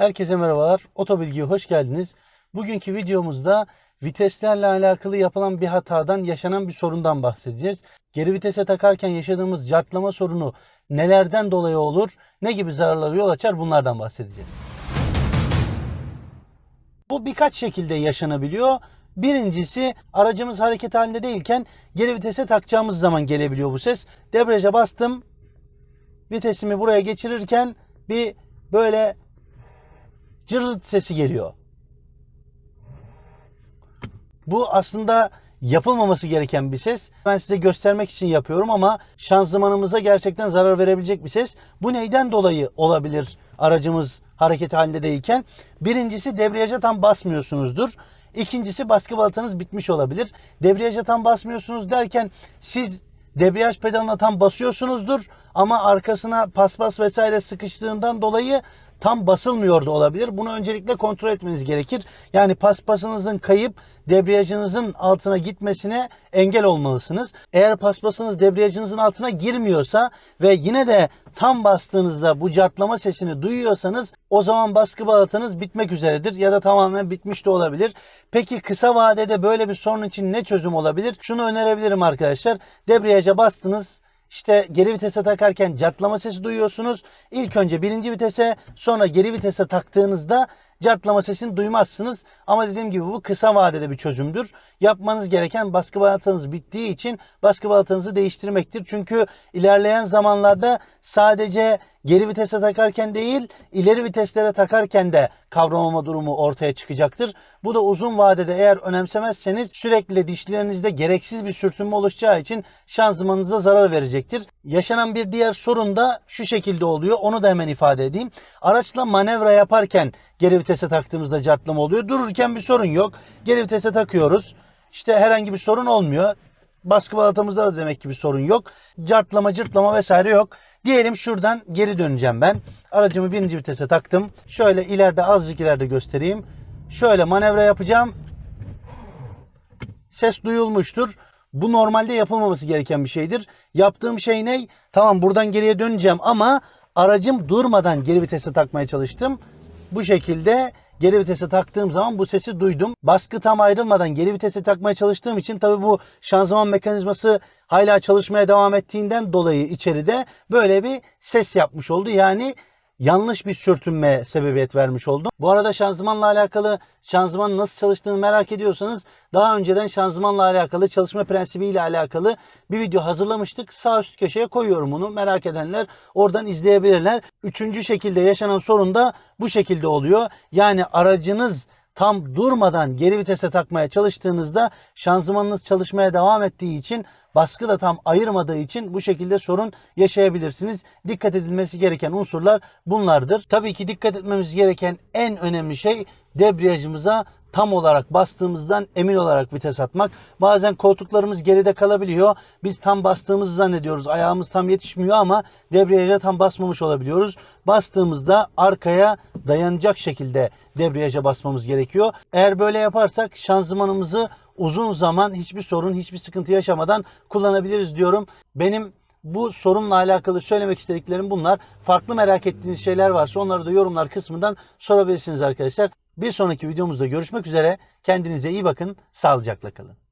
Herkese merhabalar. Otobilgi'ye hoş geldiniz. Bugünkü videomuzda viteslerle alakalı yapılan bir hatadan yaşanan bir sorundan bahsedeceğiz. Geri vitese takarken yaşadığımız cartlama sorunu nelerden dolayı olur, ne gibi zararlara yol açar bunlardan bahsedeceğiz. Bu birkaç şekilde yaşanabiliyor. Birincisi aracımız hareket halinde değilken geri vitese takacağımız zaman gelebiliyor bu ses. Debriyaja bastım. Vitesimi buraya geçirirken bir böyle cırırt sesi geliyor. Bu aslında yapılmaması gereken bir ses. Ben size göstermek için yapıyorum ama şanzımanımıza gerçekten zarar verebilecek bir ses. Bu neyden dolayı olabilir aracımız hareket halinde değilken? Birincisi debriyaja tam basmıyorsunuzdur. İkincisi baskı balatanız bitmiş olabilir. Debriyaja tam basmıyorsunuz derken siz debriyaj pedalına tam basıyorsunuzdur ama arkasına paspas vesaire sıkıştığından dolayı tam basılmıyor da olabilir. Bunu öncelikle kontrol etmeniz gerekir. Yani paspasınızın kayıp debriyajınızın altına gitmesine engel olmalısınız. Eğer paspasınız debriyajınızın altına girmiyorsa ve yine de tam bastığınızda bu cartlama sesini duyuyorsanız o zaman baskı balatanız bitmek üzeredir ya da tamamen bitmiş de olabilir. Peki kısa vadede böyle bir sorun için ne çözüm olabilir? Şunu önerebilirim arkadaşlar. Debriyaja bastınız. İşte geri vitese takarken cartlama sesi duyuyorsunuz. İlk önce birinci vitese sonra geri vitese taktığınızda cartlama sesini duymazsınız. Ama dediğim gibi bu kısa vadede bir çözümdür. Yapmanız gereken baskı balatanız bittiği için baskı balatanızı değiştirmektir. Çünkü ilerleyen zamanlarda sadece geri vitese takarken değil ileri viteslere takarken de kavramama durumu ortaya çıkacaktır. Bu da uzun vadede eğer önemsemezseniz sürekli dişlerinizde gereksiz bir sürtünme oluşacağı için şanzımanınıza zarar verecektir. Yaşanan bir diğer sorun da şu şekilde oluyor. Onu da hemen ifade edeyim. Araçla manevra yaparken geri vitese taktığımızda cartlama oluyor. Dururken bir sorun yok. Geri vitese takıyoruz. İşte herhangi bir sorun olmuyor. Baskı balatamızda da demek ki bir sorun yok. Cartlama, cırtlama vesaire yok. Diyelim şuradan geri döneceğim ben. Aracımı birinci vitese taktım. Şöyle ileride azıcık ileride göstereyim. Şöyle manevra yapacağım. Ses duyulmuştur. Bu normalde yapılmaması gereken bir şeydir. Yaptığım şey ne? Tamam buradan geriye döneceğim ama aracım durmadan geri vitese takmaya çalıştım. Bu şekilde geri vitese taktığım zaman bu sesi duydum. Baskı tam ayrılmadan geri vitese takmaya çalıştığım için tabi bu şanzıman mekanizması hala çalışmaya devam ettiğinden dolayı içeride böyle bir ses yapmış oldu. Yani yanlış bir sürtünme sebebiyet vermiş oldum. Bu arada şanzımanla alakalı şanzımanın nasıl çalıştığını merak ediyorsanız daha önceden şanzımanla alakalı çalışma prensibiyle alakalı bir video hazırlamıştık. Sağ üst köşeye koyuyorum onu. Merak edenler oradan izleyebilirler. Üçüncü şekilde yaşanan sorun da bu şekilde oluyor. Yani aracınız tam durmadan geri vitese takmaya çalıştığınızda şanzımanınız çalışmaya devam ettiği için baskı da tam ayırmadığı için bu şekilde sorun yaşayabilirsiniz. Dikkat edilmesi gereken unsurlar bunlardır. Tabii ki dikkat etmemiz gereken en önemli şey debriyajımıza tam olarak bastığımızdan emin olarak vites atmak. Bazen koltuklarımız geride kalabiliyor. Biz tam bastığımızı zannediyoruz. Ayağımız tam yetişmiyor ama debriyaja tam basmamış olabiliyoruz. Bastığımızda arkaya dayanacak şekilde debriyaja basmamız gerekiyor. Eğer böyle yaparsak şanzımanımızı uzun zaman hiçbir sorun, hiçbir sıkıntı yaşamadan kullanabiliriz diyorum. Benim bu sorunla alakalı söylemek istediklerim bunlar. Farklı merak ettiğiniz şeyler varsa onları da yorumlar kısmından sorabilirsiniz arkadaşlar. Bir sonraki videomuzda görüşmek üzere. Kendinize iyi bakın. Sağlıcakla kalın.